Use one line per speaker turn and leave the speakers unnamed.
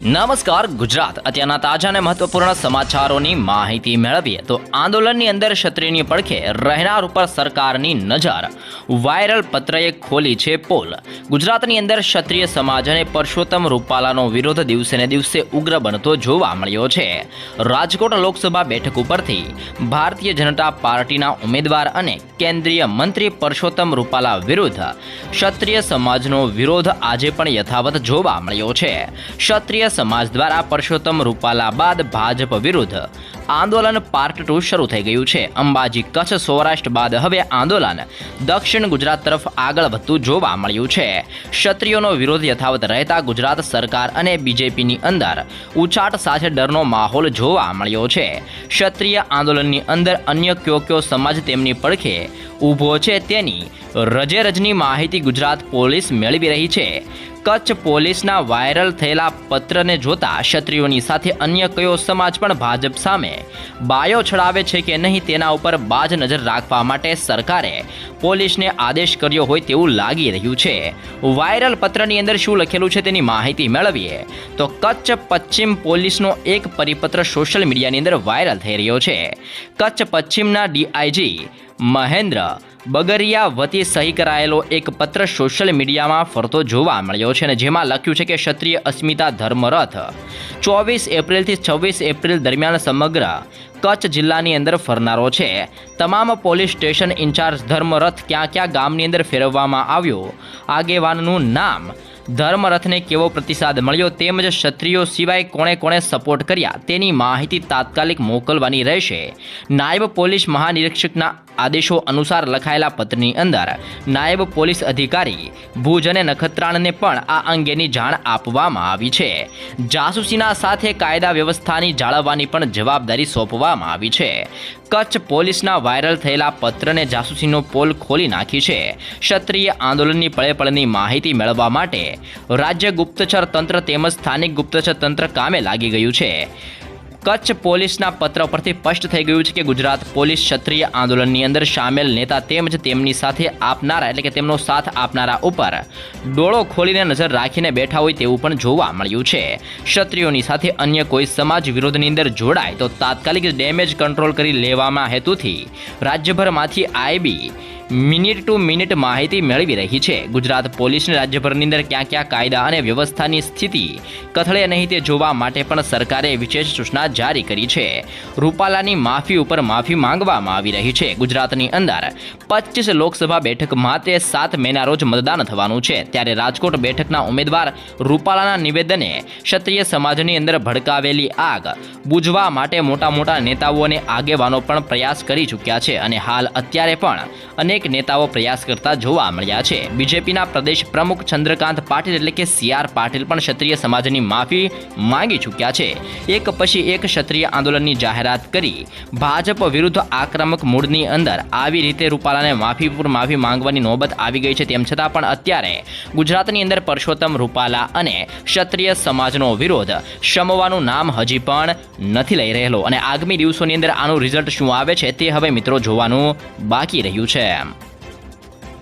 નમસ્કાર, ગુજરાત. અત્યારના તાજા અને મહત્વપૂર્ણ સમાચારોની માહિતી મેળવીએ તો આંદોલનની અંદર ક્ષત્રિયની પડખે રહેનાર ઉપર સરકારની નજર. વાયરલ પત્રએ ખોલી છે પોલ. ગુજરાતની અંદર ક્ષત્રિય સમાજ અને પરસોત્તમ રૂપાલાનો વિરોધ દિવસે ને દિવસે ઉગ્ર બનતો જોવા મળ્યો છે. રાજકોટ લોકસભા બેઠક ઉપરથી ભારતીય જનતા પાર્ટીના ઉમેદવાર અને કેન્દ્રીય મંત્રી પરસોત્તમ રૂપાલા વિરુદ્ધ ક્ષત્રિય સમાજનો વિરોધ આજે પણ યથાવત જોવા મળ્યો છે. ક્ષત્રિય સમાજ દ્વારા પરસોત્તમ રૂપાલા બાદ ભાજપ વિરુદ્ધ આંદોલન પાર્ટ ટુ શરૂ થઈ ગયું છે. અંબાજી કચ્છ સૌરાષ્ટ્ર બાદ હવે આંદોલન. દક્ષિણ ગુજરાત તરફ આગળ વધતું જોવા મળ્યું છે. ક્ષત્રિયોનો વિરોધ યથાવત રહેતા ગુજરાત સરકાર અને બીજેપીની અંદર ઉચાટ સાથે ડરનો માહોલ જોવા મળ્યો છે. ક્ષત્રિય આંદોલનની અંદર અન્ય કયો કયો સમાજ તેમની પડખે ઊભો છે તેની રજે રજની માહિતી ગુજરાત પોલીસ મેળવી રહી છે. કચ્છ પોલીસના વાયરલ થયેલા પત્રને જોતા ક્ષત્રિયોની સાથે અન્ય કયો સમાજ પણ ભાજપ સામે બાયો છડાવે છે કે નહીં તેના ઉપર બાજ નજર રાખવા માટે સરકારે પોલીસને આદેશ કર્યો હોય તેવું લાગી રહ્યું છે. વાયરલ પત્રની અંદર શું લખેલું છે તેની માહિતી મેળવીએ. તો કચ્છ પશ્ચિમ પોલીસનો એક પરિપત્ર સોશિયલ મીડિયાની અંદર વાયરલ થઈ રહ્યો છે. કચ્છ પશ્ચિમના ડીઆઈજી મહેન્દ્ર બગરિયા વતી સહી કરાયેલો એક પત્ર સોશિયલ મીડિયામાં ફરતો જોવા મળ્યો છે અને જેમાં લખ્યું છે કે ક્ષત્રિય અસ્મિતા ધર્મરથ ચોવીસ એપ્રિલથી છવ્વીસ એપ્રિલ દરમિયાન સમગ્ર કચ્છ જિલ્લાની અંદર ફરનારો છે. તમામ પોલીસ સ્ટેશન ઇન્ચાર્જ ધર્મરથ ક્યાં ક્યાં ગામની અંદર ફેરવવામાં આવ્યો? આગેવાનનું નામ ધર્મરથને કેવો પ્રતિસાદ મળ્યો? તેમજ ક્ષત્રિયો સિવાય કોણે કોણે સપોર્ટ કર્યા? તેની માહિતી તાત્કાલિક મોકલવાની રહેશે. નાયબ પોલીસ મહાનિરીક્ષકના આદેશો અનુસાર લખાયેલા પત્રની અંદર નાયબ પોલીસ અધિકારી ભુજ અને નખત્રાણને પણ આ અંગેની જાણ આપવામાં આવી છે. જાસૂસીના સાથે કાયદા વ્યવસ્થાની જાળવવાની પણ જવાબદારી સોંપવામાં આવી છે. કચ્છ પોલીસના વાયરલ થયેલા પત્રને જાસૂસીનો પોલ ખોલી નાખી છે. ક્ષત્રિય આંદોલનની પળેપળની માહિતી મેળવવા માટે રાજ્ય ગુપ્તચર તંત્ર તેમજ સ્થાનિક ગુપ્તચર તંત્ર કામે લાગી ગયું છે. કચ્છ પોલીસના પત્ર પરથી સ્પષ્ટ થઈ ગયું છે કે ગુજરાત પોલીસ ક્ષત્રિય આંદોલનની અંદર સામેલ નેતા તેમજ તેમની સાથે આપનારા એટલે કે તેમનો સાથ આપનારા ઉપર ડોળો ખોલીને નજર રાખીને બેઠા હોય તેવું પણ જોવા મળ્યું છે. ક્ષત્રિયોની સાથે અન્ય કોઈ સમાજ વિરોધની અંદર જોડાય તો તાત્કાલિક ડેમેજ કંટ્રોલ કરી લેવામાં હેતુથી રાજ્યભરમાંથી આઈબી મિનિટ ટુ મિનિટ માહિતી મેળવી રહી છે. ગુજરાત પોલીસને રાજ્યભરની અંદર ક્યાં ક્યાં કાયદા અને વ્યવસ્થાની સ્થિતિ કથળે નહીં તે જોવા માટે પણ સરકારે વિશેષ સૂચના જારી કરી છે. રૂપાલાની માફી ઉપર માફી માંગવામાં આવી રહી છે. ગુજરાતની અંદર પચીસ લોકસભા બેઠક માટે સાત મેના રોજ મતદાન થવાનું છે. ત્યારે રાજકોટ બેઠકના ઉમેદવાર રૂપાલાના નિવેદને ક્ષત્રિય સમાજની અંદર ભડકાવેલી આગ બુઝવા માટે મોટા મોટા નેતાઓ અને આગેવાનો પણ પ્રયાસ કરી ચૂક્યા છે. અને હાલ અત્યારે પણ અનેક નેતાઓ પ્રયાસ કરતા જોવા મળ્યા છે. બીજેપીના પ્રદેશ પ્રમુખ ચંદ્રકાંત પાટીલ એટલે કે સી પાટીલ પણ ક્ષત્રિય સમાજની માફી માંગી ચૂક્યા છે. એક પછી એક ક્ષત્રિય આંદોલનની જાહેરાત કરી. ભાજપ વિરુદ્ધ આક્રમક મૂળની અંદર આવી રીતે રૂપાલાને માફી પર માફી માંગવાની નોબત આવી ગઈ છે તેમ છતાં પણ અત્યારે ગુજરાતની અંદર પરસોત્તમ રૂપાલા અને ક્ષત્રિય સમાજનો વિરોધ શમવાનું નામ હજી પણ નથી લઈ રહેલો. અને આગામી દિવસોની અંદર આનું રિઝલ્ટ શું આવે છે તે હવે મિત્રો જોવાનું બાકી રહ્યું છે.